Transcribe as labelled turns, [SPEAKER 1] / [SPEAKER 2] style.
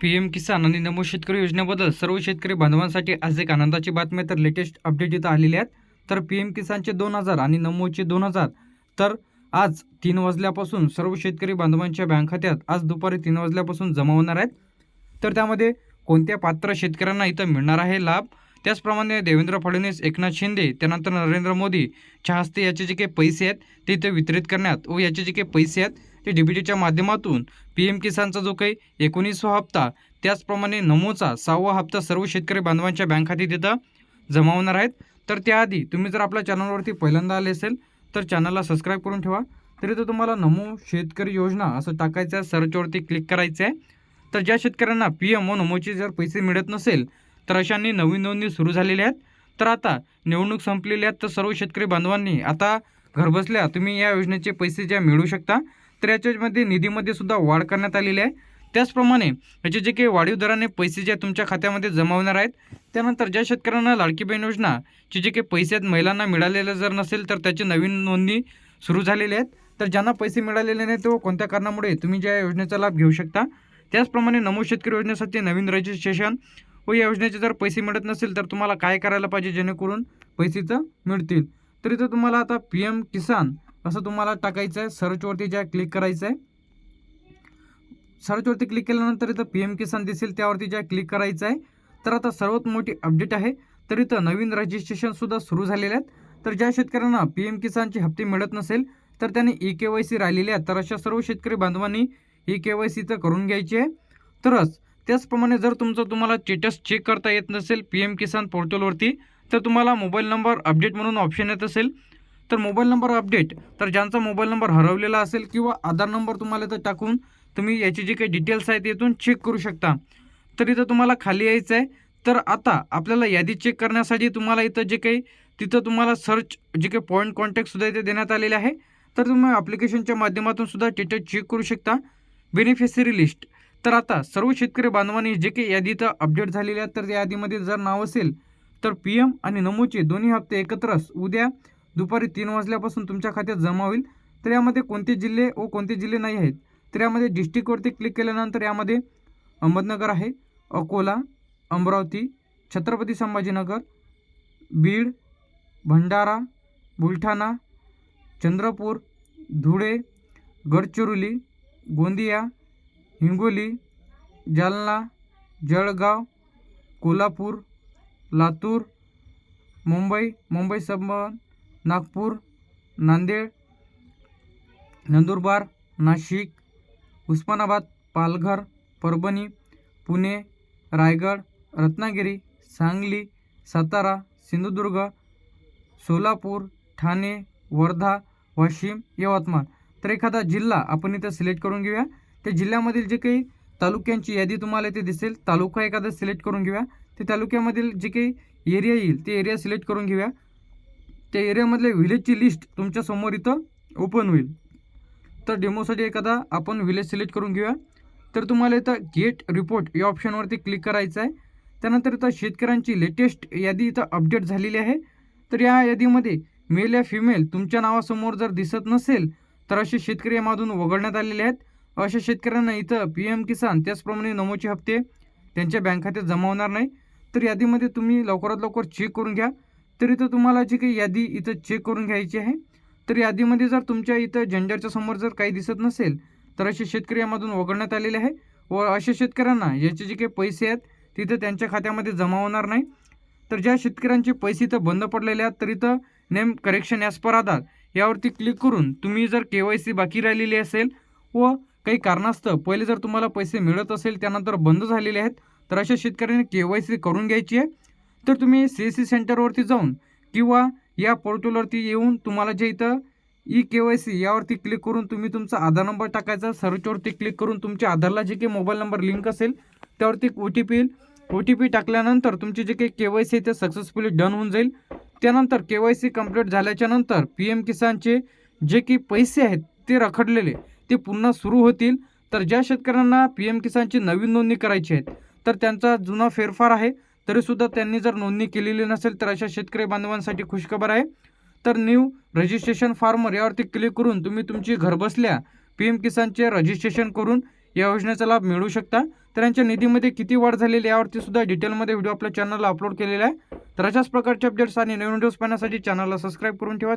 [SPEAKER 1] P M किसान आणि नमो शेतकरी योजनेबद्दल सर्व शेतकरी बांधवांसाठी आज एक आनंदाची बातमी तर लेटेस्ट अपडेट इथं आलेली आहेत. तर पी एम किसानचे दोन हजार आणि नमोचे दोन हजार. तर आज तीन वाजल्यापासून सर्व शेतकरी बांधवांच्या बँक खात्यात आज दुपारी तीन वाजल्यापासून जमा होणार आहेत. तर त्यामध्ये कोणत्या पात्र शेतकऱ्यांना इथं मिळणार आहे लाभ? त्याचप्रमाणे देवेंद्र फडणवीस एकनाथ शिंदे त्यानंतर नरेंद्र मोदीच्या हस्ते याचे जे काही पैसे आहेत ते इथं वितरित करण्यात व याचे जे काही पैसे आहेत ते डीबीटीच्या माध्यमातून पी एम किसानचा जो काही एकोणीसवा हप्ता त्याचप्रमाणे नमोचा सहावा हप्ता सर्व शेतकरी बांधवांच्या बँक खाती तिथं जमा होणार आहेत. तर त्याआधी तुम्ही जर आपल्या चॅनलवरती पहिल्यांदा आले असेल तर चॅनलला सबस्क्राईब करून ठेवा. तरी तर तुम्हाला नमो शेतकरी योजना असं टाकायचं आहे सर्चवरती क्लिक करायचं आहे. तर ज्या शेतकऱ्यांना पी एम व नमोचे जर पैसे मिळत नसेल तर अशांनी नवीन नोंदणी सुरू झालेल्या आहेत. तर आता निवडणूक संपलेली आहेत तर सर्व शेतकरी बांधवांनी आता घरबसल्या तुम्ही या योजनेचे पैसे ज्या मिळू शकता त्रेचाळीसमध्ये निधीमध्ये सुद्धा वाढ करण्यात आलेली आहे. त्याचप्रमाणे याचे जे काही वाढीव दराने पैसे जे तुमच्या खात्यामध्ये जमा होणार आहेत त्यानंतर ज्या शेतकऱ्यांना लाडकी बहीण योजनाचे जे काही पैसे आहेत महिलांना मिळालेले जर नसेल तर त्याची नवीन नोंदणी सुरू झालेली आहेत. तर ज्यांना पैसे मिळालेले नाही तो कोणत्या कारणामुळे तुम्ही ज्या योजनेचा लाभ घेऊ शकता त्याचप्रमाणे नमो शेतकरी योजनेसाठी नवीन रजिस्ट्रेशन व या योजनेचे जर पैसे मिळत नसेल तर तुम्हाला काय करायला पाहिजे जेणेकरून पैसे तर मिळतील. तर इथं तुम्हाला आता पी एम किसान असं तुम्हाला टाकायचं आहे सर्चवरती ज्या क्लिक करायचं आहे सर्चवरती क्लिक केल्यानंतर इथं पी एम किसान दिसेल. त्यावरती ज्या क्लिक करायचं आहे तर आता सर्वात मोठी अपडेट आहे. तर इथं नवीन रजिस्ट्रेशनसुद्धा सुरू झालेले आहेत. तर ज्या शेतकऱ्यांना पी एम किसानचे हप्ते मिळत नसेल तर त्यांनी ई के वाय सी राहिलेली आहे. तर अशा सर्व शेतकरी बांधवांनी ई के वाय सी तर करून घ्यायची आहे. तरच त्याचप्रमाणे जर तुमचं तुम्हाला स्टेटस चेक करता येत नसेल पी एम किसान पोर्टलवरती तर तुम्हाला मोबाईल नंबर अपडेट म्हणून ऑप्शन येत असेल. तर मोबाईल नंबर अपडेट तर ज्यांचा मोबाईल नंबर हरवलेला असेल किंवा आधार नंबर तुम्हाला इथं टाकून तुम्ही याची जी काही डिटेल्स आहेत येथून चेक करू शकता. तर इथं तुम्हाला खाली यायचं आहे. तर आता आपल्याला यादी चेक करण्यासाठी तुम्हाला इथं जे काही तिथं तुम्हाला सर्च जे काही पॉईंट कॉन्टॅक्टसुद्धा इथे देण्यात आलेले आहे. तर तुम्ही ॲप्लिकेशनच्या माध्यमातून सुद्धा चेक करू शकता. बेनिफिशरी लिस्ट तर आता सर्व शेतकरी बांधवांनी जे काही यादी इथं अपडेट झालेली आहेत तर त्या यादीमध्ये जर नाव असेल तर पी एम आणि नमोचे दोन्ही हप्ते एकत्रच उद्या दुपारी तीन वाजल्यापासून तुमच्या खात्यात जमा होईल. तर यामध्ये कोणते जिल्हे व कोणते जिल्हे नाही आहेत? तर यामध्ये डिस्ट्रिक्टवरती क्लिक केल्यानंतर यामध्ये अहमदनगर आहे अकोला अमरावती छत्रपती संभाजीनगर बीड भंडारा बुलढाणा चंद्रपूर धुळे गडचिरोली गोंदिया हिंगोली जालना जळगाव कोल्हापूर लातूर मुंबई मुंबई संबंध नागपूर नांदेड नंदुरबार नाशिक उस्मानाबाद पालघर परभणी पुणे रायगड रत्नागिरी सांगली सातारा सिंधुदुर्ग सोलापूर ठाणे वर्धा वाशिम यवतमाळ. तर एखादा जिल्हा आपण इथं सिलेक्ट करून घेऊया. त्या जिल्ह्यामधील जे काही तालुक्यांची यादी तुम्हाला इथे दिसेल. तालुका एखादा सिलेक्ट करून घेऊया. ते तालुक्यामधील जे काही एरिया येईल ते एरिया सिलेक्ट करून घेऊया. त्या एरियामधल्या व्हिलेजची लिस्ट तुमच्यासमोर इथं ओपन होईल. तर डेमोसाठी एखादा आपण विलेज सिलेक्ट करून घेऊया. तर तुम्हाला इथं गेट रिपोर्ट या ऑप्शनवरती क्लिक करायचं आहे. त्यानंतर इथं शेतकऱ्यांची लेटेस्ट यादी इथं अपडेट झालेली आहे. तर या यादीमध्ये मेल या फिमेल तुमच्या नावासमोर जर दिसत नसेल तर असे शेतकरी यामधून वगळण्यात आलेले आहेत. अशा शेतकऱ्यांना इथं पी एम किसान त्याचप्रमाणे नमोचे हप्ते त्यांच्या बँक खात्यात जमा होणार नाही. तर यादीमध्ये तुम्ही लवकरात लवकर चेक करून घ्या. तर इथं तुम्हाला जी काही यादी इथं चेक करून घ्यायची आहे. तर यादीमध्ये जर तुमच्या इथं जेंडरच्या समोर जर काही दिसत नसेल तर असे शेतकरी यामधून वगळण्यात आलेले आहे व अशा शेतकऱ्यांना याचे जे काही पैसे आहेत तिथं त्यांच्या खात्यामध्ये जमा होणार नाही. तर ज्या शेतकऱ्यांचे पैसे इथं बंद पडलेले आहेत तर इथं name correction as per Aadhaar यावरती क्लिक करून तुम्ही जर के वाय सी बाकी राहिलेली असेल व काही कारणास्तव पहिले जर तुम्हाला पैसे मिळत असेल त्यानंतर बंद झालेले आहेत तर अशा शेतकऱ्यांनी के वाय सी करून घ्यायची आहे. तर तुम्ही सी सी सेंटरवरती जाऊन किंवा या पोर्टलवरती येऊन तुम्हाला जे इथं ई के वाय सी यावरती क्लिक करून तुम्ही तुमचा आधार नंबर टाकायचा सर्चवरती क्लिक करून तुमच्या आधारला जे काही मोबाईल नंबर लिंक असेल त्यावरती ओ टी पी येईल ओ टी पी टाकल्यानंतर तुमची जे काही के वाय सी ते सक्सेसफुली डन होऊन जाईल. त्यानंतर के वाय सी कंप्लीट झाल्याच्यानंतर पी एम किसानचे जे की पैसे आहेत ते रखडलेले ते पुन्हा सुरू होतील. तर ज्या शेतकऱ्यांना पी एम किसानची नवीन नोंदणी करायची आहे तर त्यांचा जुना फेरफार आहे. तरीसुद्धा त्यांनी जर नोंदणी केलेली नसेल तर अशा शेतकरी बांधवांसाठी खुशखबर आहे. तर न्यू रजिस्ट्रेशन फॉर्मर यावरती क्लिक करून तुम्ही तुमची घरबसल्या पी एम किसानचे रजिस्ट्रेशन करून या योजनेचा लाभ मिळू शकता. तर यांच्या निधीमध्ये किती वाढ झालेली यावरती सुद्धा डिटेलमध्ये व्हिडिओ आपल्या चॅनलला अपलोड केलेला आहे. तर अशाच प्रकारचे अपडेट्स आणि नवीन व्हिडिओज पाहण्यासाठी चॅनलला सबस्क्राईब करून ठेवा.